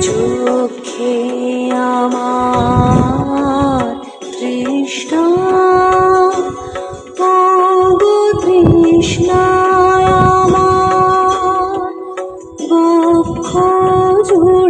চোখে আমার তৃষ্ণা। গো তৃষ্ণা আমার বক্ষ ঝুড়